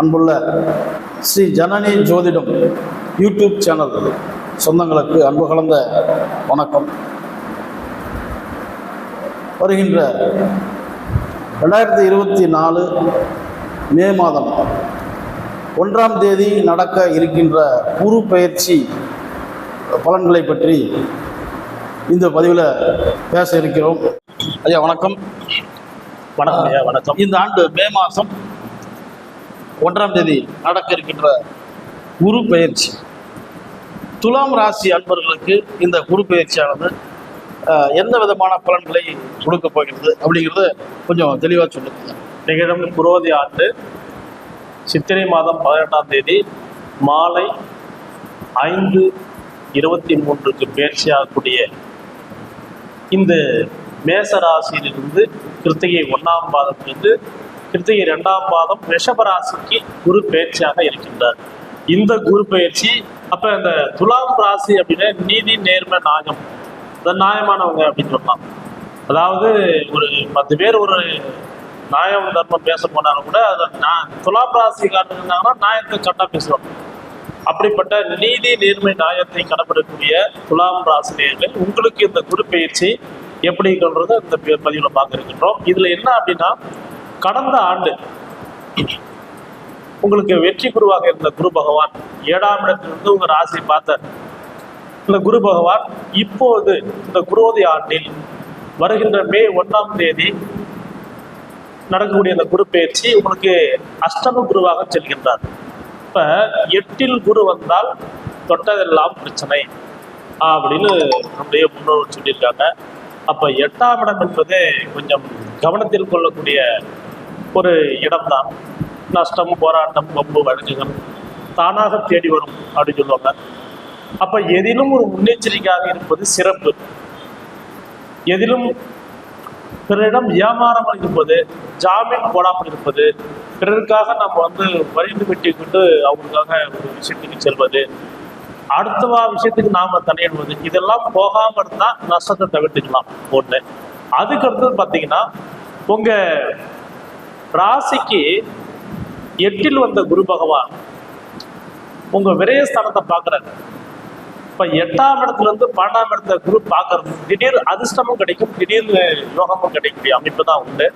அன்புள்ள ஸ்ரீ ஜனனி ஜோதிடம் YouTube channel சொந்தங்களுக்கு அன்பு கலந்த வணக்கம். வருகின்ற ரெண்டாயிரத்தி இருபத்தி நாலு மே மாதம் ஒன்றாம் தேதி நடக்க இருக்கின்ற குரு பயிற்சி பலன்களை பற்றி இந்த பதிவில் பேச இருக்கிறோம். ஐயா வணக்கம். வணக்கம் ஐயா வணக்கம். இந்த ஆண்டு மே மாதம் ஒன்றாம் தேதி நடக்க இருக்கின்ற குரு பயிற்சி. துலாம் ராசி அன்பர்களுக்கு இந்த குரு பயிற்சியானது எந்த விதமான பலன்களை கொடுக்க போகிறது அப்படிங்கிறத கொஞ்சம் தெளிவாக சொல்லுங்க. நிகழும் குரோதி ஆண்டு சித்திரை மாதம் பதினெட்டாம் தேதி மாலை ஐந்து இருபத்தி மூன்றுக்கு பயிற்சியாகக்கூடிய இந்த மேச ராசியிலிருந்து கிருத்திகை ஒன்றாம் பாதத்திலிருந்து கிருத்திகை ரெண்டாம் பாதம் ரிஷபராசிக்கு குரு பயிற்சியாக இருக்கின்றார். இந்த குரு பயிற்சி அப்ப இந்த துலாம் ராசி அப்படின்னா நீதி நேர்மை நாயம். இந்த நியாயமானவங்க அப்படின்னு சொல்லலாம் அதாவது ஒரு பத்து பேர் ஒரு நியாயம் தர்மம் பேச போனாலும் கூட அதை நான் துலாம் ராசி இருந்தாங்கன்னா நியாயத்தை கரெக்டாக பேசுவாங்க. அப்படிப்பட்ட நீதி நேர்மை நியாயத்தை கடைபிடிக்கக்கூடிய துலாம் ராசினியர்கள் உங்களுக்கு இந்த குரு பயிற்சி எப்படி இந்த பதிவில் பார்க்க இருக்கின்றோம். இதுல என்ன அப்படின்னா கடந்த ஆண்டு உங்களுக்கு வெற்றி குருவாக இருந்த குரு பகவான் ஏழாம் இடத்திலிருந்து உங்க ராசி பார்த்தார் இந்த குரு பகவான் இப்போது இந்த குரோதி ஆண்டில் வருகின்ற மே ஒன்றாம் தேதி நடக்கக்கூடிய இந்த குரு பயிற்சி உங்களுக்கு அஷ்டம குருவாக செல்கின்றார். இப்ப எட்டில் குரு வந்தால் தொட்டதெல்லாம் பிரச்சனை அப்படின்னு நம்முடைய முன்னோர் சொல்லியிருக்காங்க. அப்ப எட்டாம் இடம் என்பது கொஞ்சம் கவனத்தில் கொள்ளக்கூடிய ஒரு இடம்தான். நஷ்டம் போராட்டம் வம்பு வழக்குகள் தானாக தேடி வரும் அப்படின்னு சொல்லுவாங்க. அப்ப எதிலும் ஒரு முன்னெச்சரிக்கையாக இருப்பது சிறப்பு. எதிலும் பிறரிடம் ஏமாறாமல் இருப்பது ஜாமீன் போடாமல் இருப்பது பிறருக்காக நம்ம வந்து வழிந்து விட்டு கொண்டு அவங்களுக்காக ஒரு விஷயத்துக்கு செல்வது அடுத்தவா விஷயத்துக்கு நாம தனியிடுவது இதெல்லாம் போகாம இருந்தா நஷ்டத்தை தவிர்த்துக்கலாம். ஒண்ணு. அதுக்கு அடுத்தது பாத்தீங்கன்னா உங்க ராசிக்கு எட்டில் வந்த குரு பகவான் உங்க விரயஸ்தானத்தை பார்க்கறாரு. இப்ப எட்டாம் இடத்துல இருந்து பன்னெண்டாம் இடத்த குரு பார்க்கறது திடீர் அதிர்ஷ்டமும் கிடைக்கும் திடீர்னு யோகமும் கிடைக்கக்கூடிய அமைப்பு தான் உண்டு.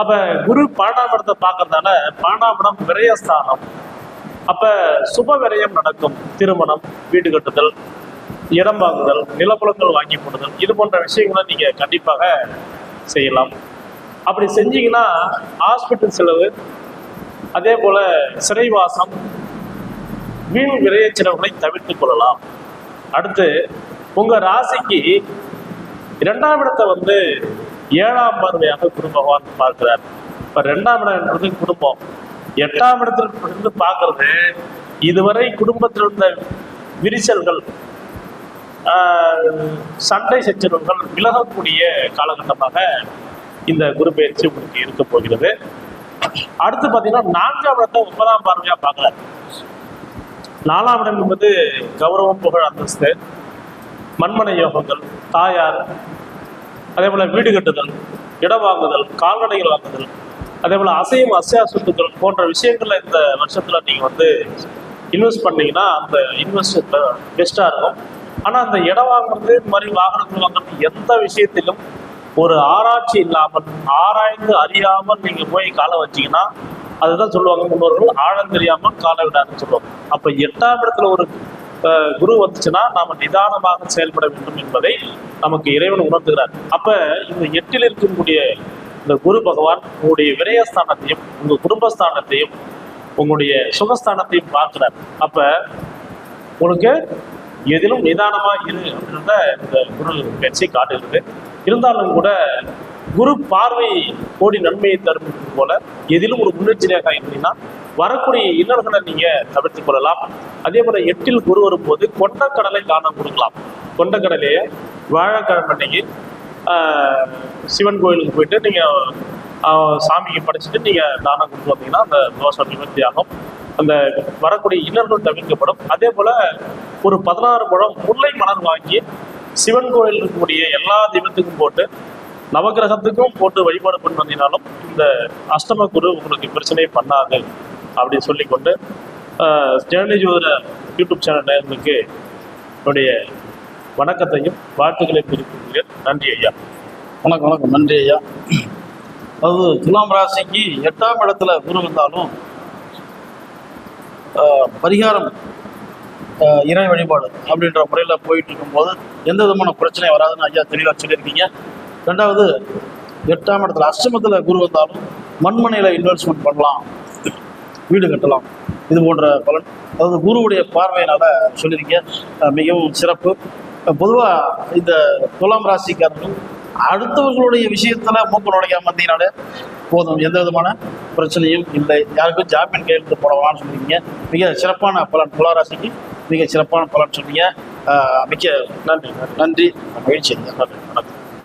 அப்ப குரு பன்னெண்டாம் இடத்தை பார்க்கறதால பன்னெண்டாம் இடம் விரயஸ்தானம். அப்ப சுப விரயம் நடக்கும் திருமணம் வீடு கட்டுதல் இடம் வாங்குதல் நிலப்புலங்கள் வாங்கி போடுதல் இது போன்ற விஷயங்களை நீங்க கண்டிப்பாக செய்யலாம். அப்படி செஞ்சீங்கன்னா ஹாஸ்பிட்டல் செலவு அதே போல சிறைவாசம் வீண் விரைய செலவுகளை தவிர்த்துக் கொள்ளலாம். அடுத்து உங்க ராசிக்கு இரண்டாம் இடத்தை வந்து ஏழாம் பார்வையாக குரு பார்க்கிறார். இப்ப ரெண்டாம் இடம் என்பது குடும்பம். எட்டாம் இடத்துல இருந்து பார்க்கறது இதுவரை குடும்பத்தில் இருந்த விரிசல்கள் சண்டை சச்சரவுகள் விலகக்கூடிய காலகட்டமாக இந்த குரு பயிற்சி உங்களுக்கு இருக்க போகிறது. அடுத்து பார்த்தீங்கன்னா நான்காம் இடத்தை ஒன்பதாம் பார்வையா பார்க்கல. நாலாம் இடம் என்பது கௌரவம் புகழ் அந்தஸ்து மண்மனை யோகங்கள் தாயார் அதே போல வீடு கட்டுதல் இடம் வாங்குதல் கால்நடைகள் வாங்குதல் அதே போல அசையும் அசையா சொத்துக்கள் போன்ற விஷயங்கள்ல இந்த வருஷத்துல நீங்க வந்து இன்வெஸ்ட் பண்ணீங்கன்னா அந்த இன்வெஸ்ட் பெஸ்டா இருக்கும். ஆனா அந்த இடம் வாங்குறது இந்த மாதிரி வாகனங்கள் வாங்குறது எந்த விஷயத்திலும் ஒரு ஆராய்ச்சி இல்லாமல் ஆராய்ந்து அறியாமல் நீங்க போய் காலை வச்சீங்கன்னா அதுதான் சொல்லுவாங்க முன்னோர்கள் ஆழம் தெரியாமல் காலை விடாதுன்னு சொல்லுவாங்க. அப்ப எட்டாம் இடத்துல ஒரு குரு வந்துச்சுன்னா நாம நிதானமாக செயல்பட வேண்டும் என்பதை நமக்கு இறைவன் உணர்த்துகிறார். அப்ப இந்த எட்டில் இருக்கக்கூடிய இந்த குரு பகவான் உங்களுடைய விரயஸ்தானத்தையும் உங்க குடும்பஸ்தானத்தையும் உங்களுடைய சுகஸ்தானத்தையும் பார்க்கிறார். அப்ப உங்களுக்கு எதிலும் நிதானமா இரு அப்படின்றத இந்த குரு பேச்சை காட்டுகிறது. இருந்தாலும் கூட குரு பார்வை கோடி நன்மையை தரும் போல எதிலும் ஒரு முன்னெச்சரிக்கையாக இருந்தீங்கன்னா வரக்கூடிய இன்னல்களை நீங்க தவிர்த்துக் கொள்ளலாம். அதே போல எட்டில் குரு வரும்போது கொண்டக்கடலை தானம் கொடுக்கலாம். கொண்டக்கடலையை வாழைக்கிழமை அன்னைக்கு சிவன் கோயிலுக்கு போயிட்டு நீங்க சாமிக்கு படைச்சிட்டு நீங்க தானம் கொடுத்து வந்தீங்கன்னா அந்த தோஷம் நிவர்த்தி ஆகும் அந்த வரக்கூடிய இன்னல்கள் தவிர்க்கப்படும். அதே போல ஒரு பதினாறு குழம் முல்லை மலர் வாங்கி சிவன் கோயில் இருக்கக்கூடிய எல்லா தெய்வத்துக்கும் போட்டு நவகிரகத்துக்கும் போட்டு வழிபாடு பண்ணி வந்தீங்கனாலும் இந்த அஷ்டம குரு உங்களுக்கு பிரச்சனையே பண்ணாது அப்படின்னு சொல்லிக்கொண்டு கொண்டு ஜெர்னி ஜோதிட யூடியூப் சேனல் நேர்களுக்கு என்னுடைய வணக்கத்தையும் வாழ்த்துக்களையும் தெரிவித்துக்கிறேன் நன்றி ஐயா. வணக்கம் வணக்கம். நன்றி ஐயா. அதாவது துலாம் ராசிக்கு எட்டாம் இடத்துல குரு வந்தாலும் ஆஹ், பரிகாரம் இறை வழிபாடு அப்படின்ற முறையில் போயிட்டு இருக்கும்போது எந்த விதமான பிரச்சனையும் வராதுன்னு ஐயா தெளிவாக சொல்லியிருக்கீங்க. ரெண்டாவது எட்டாம் இடத்துல அஷ்டமத்தில் குரு வந்தாலும் மண்மனையில் இன்வெஸ்ட்மெண்ட் பண்ணலாம். வீடு கட்டலாம். இது போன்ற பலன். அதாவது குருவுடைய பார்வையினால் சொல்லியிருக்கீங்க. மிகவும் சிறப்பு. பொதுவாக இந்த துலாம் ராசிக்காரர்கள் அடுத்தவர்களுடைய விஷயத்துல மூக்கு நுழைக்காம இருந்தீங்கனாலே போதும். எந்த விதமான பிரச்சனையும் இல்லை. யாருக்கும் ஜாமீன் கையெழுத்து போடவான்னு சொல்லியிருக்கீங்க. மிக சிறப்பான பலன். துலா ராசிக்கு மிக சிறப்பான பலன் சொன்னீங்க. மிக்க நன்றி. நன்றி. நன்றி. மகிழ்ச்சி. நன்றி. வணக்கம்.